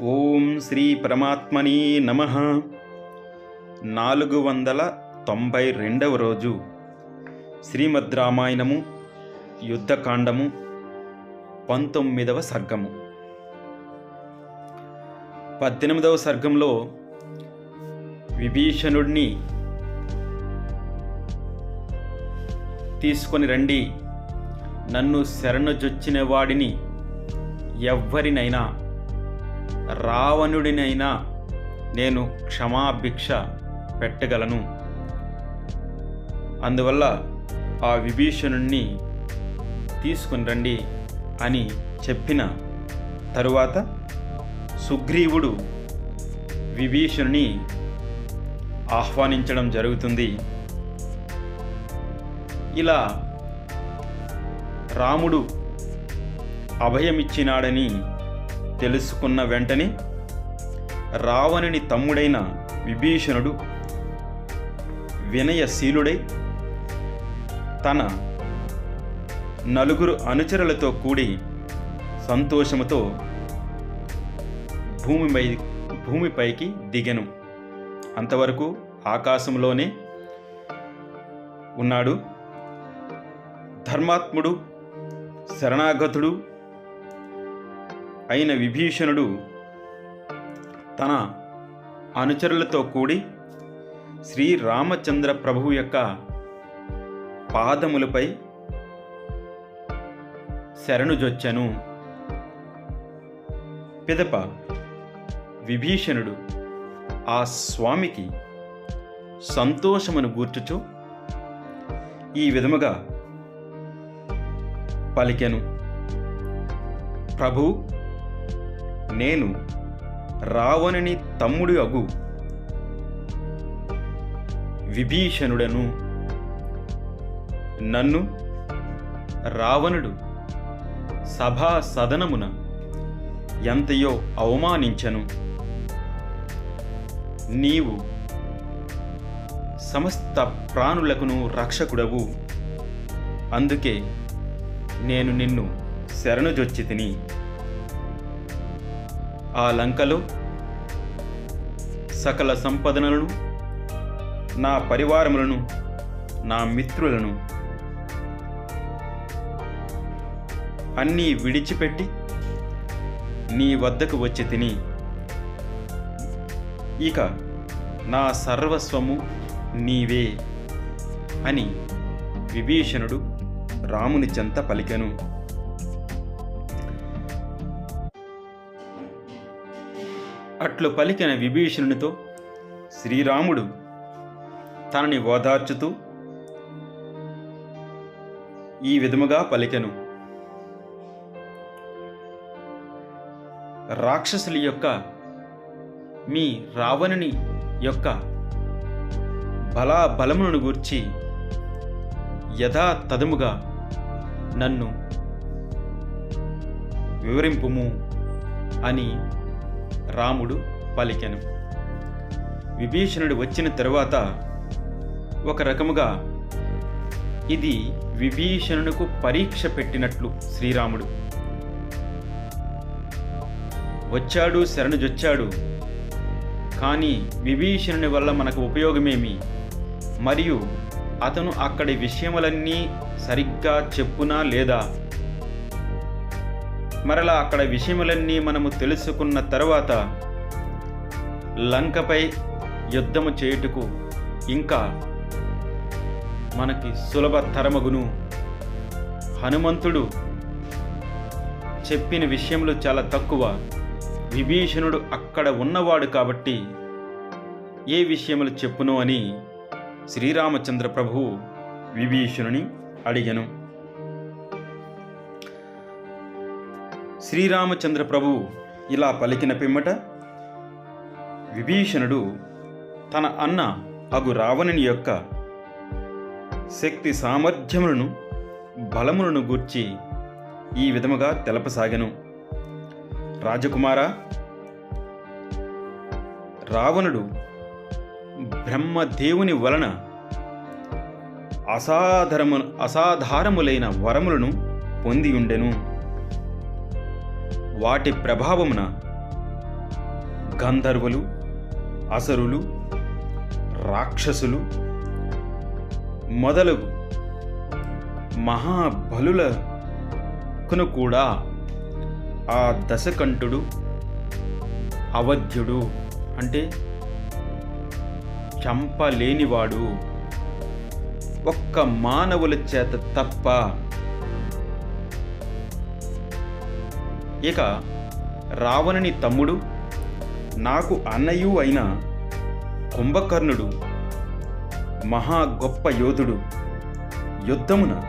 ఓం శ్రీ పరమాత్మని నమ. నాలుగు వందల తొంభై రెండవ రోజు. శ్రీమద్ రామాయణము యుద్ధకాండము పంతొమ్మిదవ సర్గము. పద్దెనిమిదవ సర్గంలో విభీషణుడిని తీసుకొని రండి. నన్ను శరణుజొచ్చిన వాడిని ఎవ్వరినైనా రావణుడినైనా నేను క్షమాభిక్ష పెట్టగలను. అందువల్ల ఆ విభీషణుణ్ణి తీసుకుని రండి అని చెప్పిన తరువాత సుగ్రీవుడు విభీషణుని ఆహ్వానించడం జరుగుతుంది. ఇలా రాముడు అభయమిచ్చినాడని తెలుసుకున్న వెంటనే రావణుని తమ్ముడైన విభీషణుడు వినయశీలుడై తన నలుగురు అనుచరులతో కూడి సంతోషముతో భూమిపై భూమిపైకి దిగెను. అంతవరకు ఆకాశంలోనే ఉన్నాడు. ధర్మాత్ముడు శరణాగతుడు అయిన విభీషణుడు తన అనుచరులతో కూడి శ్రీరామచంద్ర ప్రభువు యొక్క పాదములపై శరణుజొచ్చెను. పిదప విభీషణుడు ఆ స్వామికి సంతోషమును గూర్చుచు ఈ విధముగా పలికెను. ప్రభు నేను రావణుని తమ్ముడు అగు. విభీషణుడను. నన్ను రావణుడు సభా సదనమున ఎంతయో అవమానించను. నీవు సమస్త ప్రాణులకును రక్షకుడవు. అందుకే నేను నిన్ను శరణుజొచ్చి తిని ఆ లంకలో సకల సంపదనలను నా పరివారములను నా మిత్రులను అన్నీ విడిచిపెట్టి నీ వద్దకు వచ్చి తిని. ఇక నా సర్వస్వము నీవే అని విభీషణుడు రాముని చెంత పలికెను. అట్లు పలికిన విభీషణునితో శ్రీరాముడు తనని ఓదార్చుతూ ఈ విధముగా పలికెను. రాక్షసుల యొక్క మీ రావణుని యొక్క బలా బలములను గూర్చి యథాతథముగా నన్ను వివరింపుము అని రాముడు పలికెను. విభీషణుడు వచ్చిన తరువాత ఒక రకముగా ఇది విభీషణునకు పరీక్ష పెట్టినట్లు శ్రీరాముడు. వచ్చాడు శరణుజొచ్చాడు. కానీ విభీషణుని వల్ల మనకు ఉపయోగమేమి? మరియు అతను అక్కడి విషయములన్నీ సరిగ్గా చెప్పునా లేదా? మరలా అక్కడ విషయములన్నీ మనము తెలుసుకున్న తర్వాత లంకపై యుద్ధము చేయుటకు ఇంకా మనకి సులభతరమగును హనుమంతుడు చెప్పిన విషయంలో చాలా తక్కువ. విభీషణుడు అక్కడ ఉన్నవాడు కాబట్టి ఏ విషయములు చెప్పును అని శ్రీరామచంద్ర ప్రభువు విభీషణుని అడిగను. శ్రీరామచంద్ర ప్రభువు ఇలా పలికిన పిమ్మట విభీషణుడు తన అన్న అగు రావణుని యొక్క శక్తి సామర్థ్యములను బలములను గూర్చి ఈ విధముగా తెలపసాగెను. రాజకుమార రావణుడు బ్రహ్మదేవుని వలన అసాధారము అసాధారములైన వరములను పొంది ఉండెను వాటి ప్రభావమున గంధర్వులు అసరులు రాక్షసులు మొదలగు మహాబలులకును కూడా ఆ దశకంఠుడు అవధ్యుడు అంటే చంపలేనివాడు. ఒక్క మానవుల చేత తప్ప ఇక రావణుని తమ్ముడు నాకు అన్నయు అయిన కుంభకర్ణుడు మహా గొప్ప యోధుడు. యుద్ధమున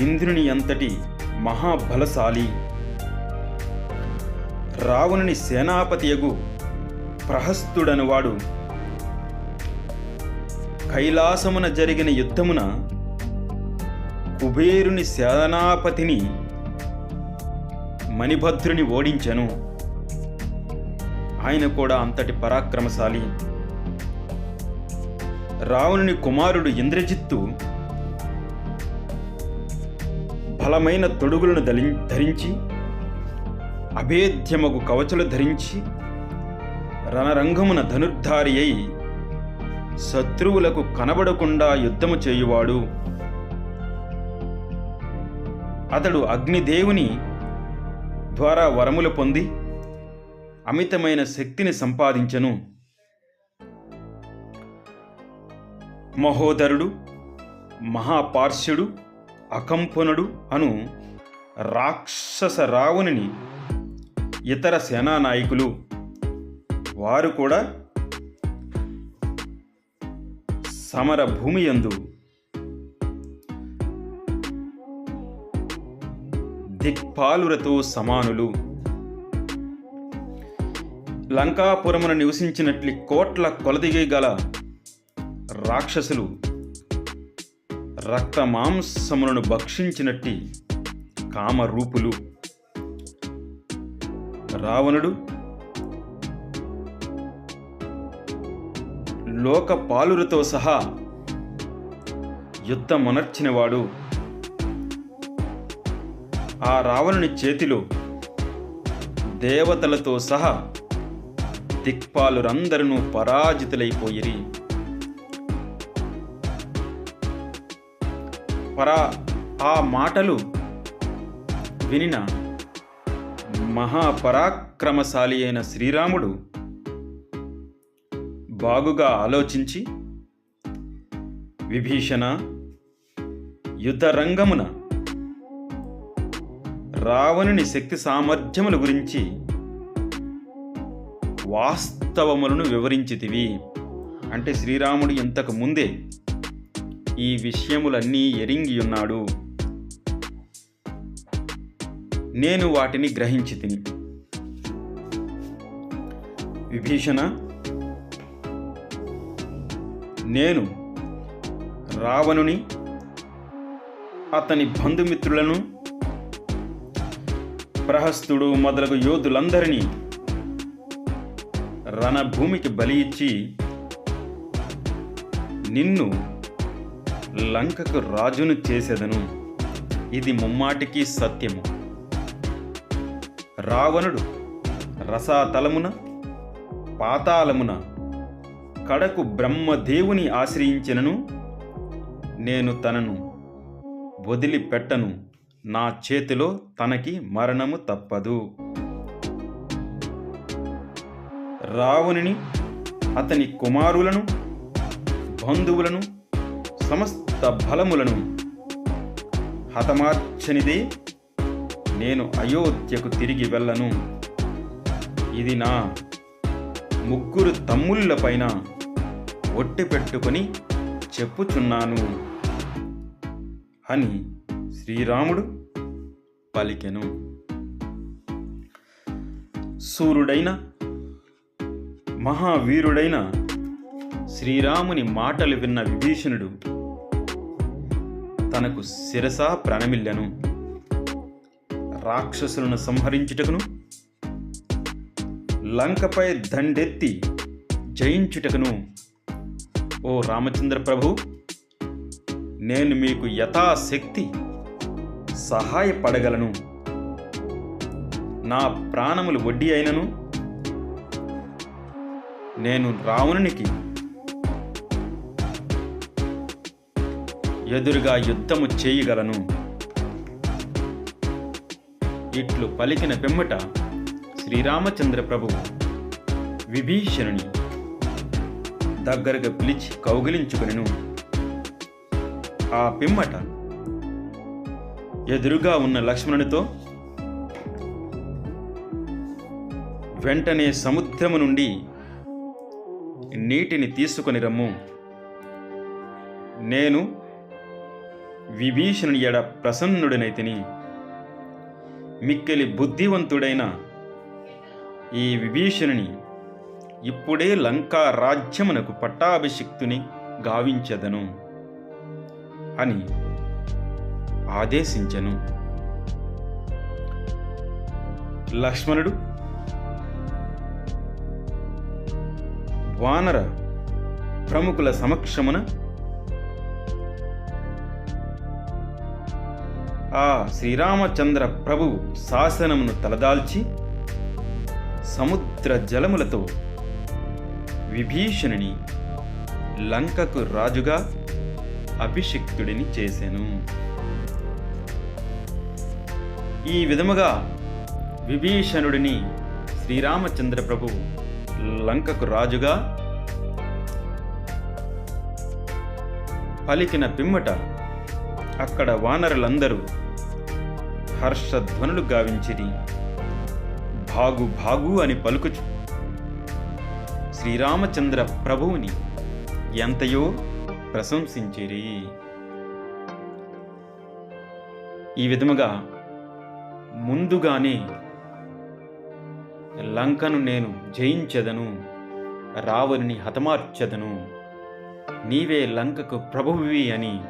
ఇంద్రుని అంతటి మహాబలశాలి. రావణుని సేనాపతియగు ప్రహస్తుడనువాడు. కైలాసమున జరిగిన యుద్ధమున కుబేరుని సేనాపతిని మణిభద్రుని ఓడించెను. ఆయన కూడా అంతటి పరాక్రమశాలి. రావణుని కుమారుడు ఇంద్రజిత్తు బలమైన తొడుగులను దలి ధరించి అభేద్యమగు కవచలు ధరించి రణరంగమున ధనుర్ధారి అయి శత్రువులకు కనబడకుండా యుద్ధము చేయువాడు. అతడు అగ్నిదేవుని ద్వారా వరములు పొంది అమితమైన శక్తిని సంపాదించెను. మహోదరుడు మహాపార్శ్యుడు అకంపనుడు అను రాక్షస రావణుని ఇతర సేనానాయకులు వారు కూడా సమర భూమి దిక్పాలురతో సమానులు. లంకాపురమున నివసించినట్లు కోట్ల కొలదిగి గల రాక్షసులు రక్త మాంసములను భక్షించినట్టి కామరూపులు. రావణుడు లోకపాలులతో సహా యుద్ధమునర్చినవాడు. ఆ రావణుని చేతిలో దేవతలతో సహా దిక్పాలురందరూ పరాజితులైపోయిరి. పరా ఆ మాటలు వినిన మహాపరాక్రమశాలి అయిన శ్రీరాముడు బాగుగా ఆలోచించి విభీషణ యుద్ధరంగమున రావణుని శక్తి సామర్థ్యముల గురించి వాస్తవములను వివరించితివి. అంటే శ్రీరాముడు ఇంతకు ముందే ఈ విషయములన్నీ ఎరింగి ఉన్నాడు. నేను వాటిని గ్రహించి తిని విభీషణ నేను రావణుని అతని బంధుమిత్రులను ప్రహస్తుడు మొదలగు యోధులందరినీ రణభూమికి బలి ఇచ్చి నిన్ను లంకకు రాజును చేసేదను. ఇది ముమ్మాటికి సత్యము. రావణుడు రసాతలమున పాతాళమున కడకు బ్రహ్మదేవుని ఆశ్రయించినను. నేను తనను వదిలిపెట్టను. నా చేతిలో తనకి మరణము తప్పదు. రావణుని అతని కుమారులను బంధువులను సమస్త బలములను హతమార్చనిదే నేను అయోధ్యకు తిరిగి వెళ్ళను. ఇది నా ముగ్గురు తమ్ముళ్ళపైన ఒట్టి పెట్టుకొని చెప్పుచున్నాను. అని శ్రీరాముడు పలికెను. సూర్యుడైన మహావీరుడైన శ్రీరాముని మాటలు విన్న విభీషణుడు తనకు శిరసా ప్రణమిల్లెను. రాక్షసులను సంహరించుటకును లంకపై దండెత్తి జయించుటకును. ఓ రామచంద్ర ప్రభు నేను మీకు యథాశక్తి సహాయపడగలను. నా ప్రాణములు వడ్డీ అయినను. నేను రావణునికి ఎదురుగా యుద్ధము చేయగలను. ఇట్లు పలికిన పెమ్మట శ్రీరామచంద్ర ప్రభువు విభీషణుని దగ్గరగా పిలిచి కౌగిలించుకొనెను. ఆ పిమ్మట ఎదురుగా ఉన్న లక్ష్మణునితో వెంటనే సముద్రము నుండి నీటిని తీసుకొని రమ్ము. నేను విభీషణుని ఎడ ప్రసన్నుడినైతిని మిక్కిలి బుద్ధివంతుడైన ఈ విభీషణుని ఇప్పుడే లంకా రాజ్యమునకు పట్టాభిషిక్తుని గావించదను అని ఆదేశించెను. లక్ష్మణుడు వానర ప్రముఖుల సమక్షమున ఆ శ్రీరామచంద్ర ప్రభు శాసనమును తలదాల్చి సముద్ర జలములతో విభీషణుని లంకకు రాజుగా అభిషిక్తుడిని చేసెను. ఈ విధముగా విభీషణుడిని శ్రీరామచంద్ర ప్రభువు లంకకు రాజుగా పలికిన పిమ్మట అక్కడ వానరులందరూ హర్షధ్వనులు గావించిరి. భాగు భాగు అని పలుకుచు. శ్రీరామచంద్ర ప్రభువుని ఎంతయో ప్రశంసించిరి. ఈ విధముగా ముందుగానే లంకను నేను జయించెదను రావణుని హతమార్చదను. నీవే లంకకు ప్రభువి అని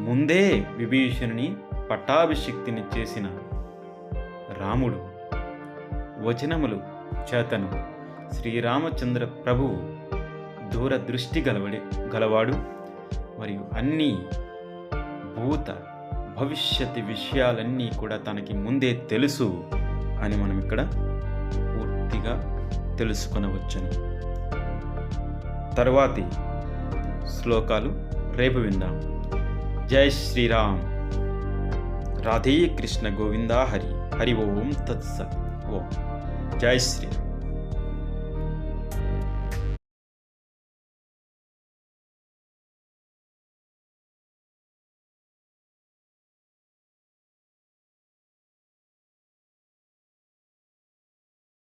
ముందే విభీషణుని పట్టాభిషిక్తిని చేసిన రాముడు. వచనములు చేతను. శ్రీరామచంద్ర ప్రభువు దూరదృష్టి గలవడి గలవాడు మరియు అన్ని భూత భవిష్యత్ విషయాలన్నీ కూడా తనకి ముందే తెలుసు అని మనం ఇక్కడ పూర్తిగా తెలుసుకొనవచ్చును. తరువాతి శ్లోకాలు రేపు విందాం. జై శ్రీరామ్. రాధే కృష్ణ గోవిందా హరి. హరి ఓం తత్సత్. ఓం. జై శ్రీరామ్.